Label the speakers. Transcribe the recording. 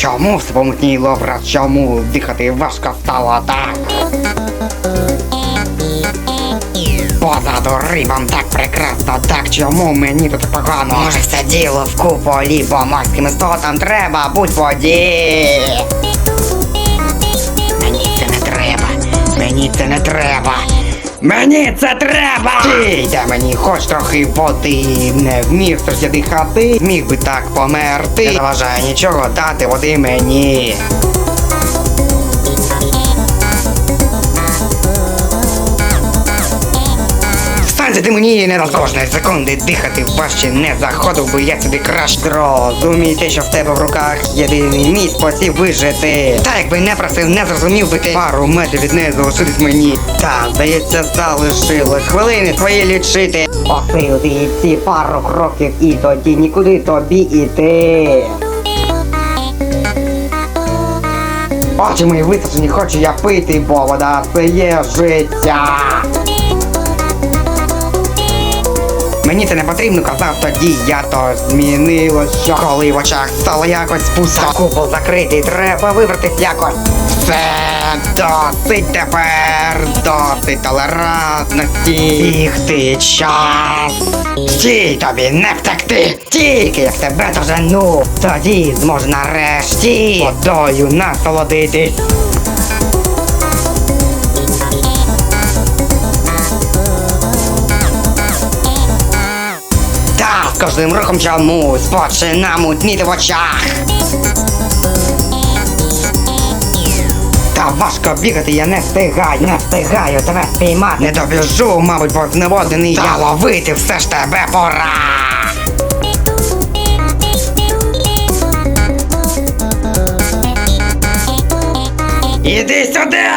Speaker 1: Чому все помутніло, брат? Чому дихати важко стало так? Позаду рибам так прекрасно, так чому мені тут погано? Може все діло в куполі, бо морським істотам треба будь воді. Мені це не треба. Мені це не треба. Мені це треба! Я мені хоч трохи води. Не вмів трохи дихати. Міг би так померти. Не заважає нічого дати води мені. Ти мені не кожної секунди дихати важче не заходив би я сюди краще Зрозумійте, що в тебе в руках єдиний мій спосіб вижити. Та якби не просив, не зрозумів би ти пару метрів від неї залишитись мені. Та, здається, залишилось хвилини твої лічити. Посилити ці пару кроків і тоді нікуди тобі іти. Очі мої висушені, хочу я пити, бо вода це є життя. Мені це не потрібно, казав тоді, я то змінилось, що коли в очах стало якось пусто. Купол закритий, треба вибратись якось. Все досить тепер, досить толерантності. Бігти час. Стій тобі не втекти. Тільки як тебе дожену, тоді зможу нарешті водою насолодитись. Кожним рухом чомусь почина мутніти в очах. Та важко бігати, я не встигаю, не встигаю тебе спіймати. Не добіжу, мабуть, бо зневодений я ловити все ж тебе пора. Іди сюди!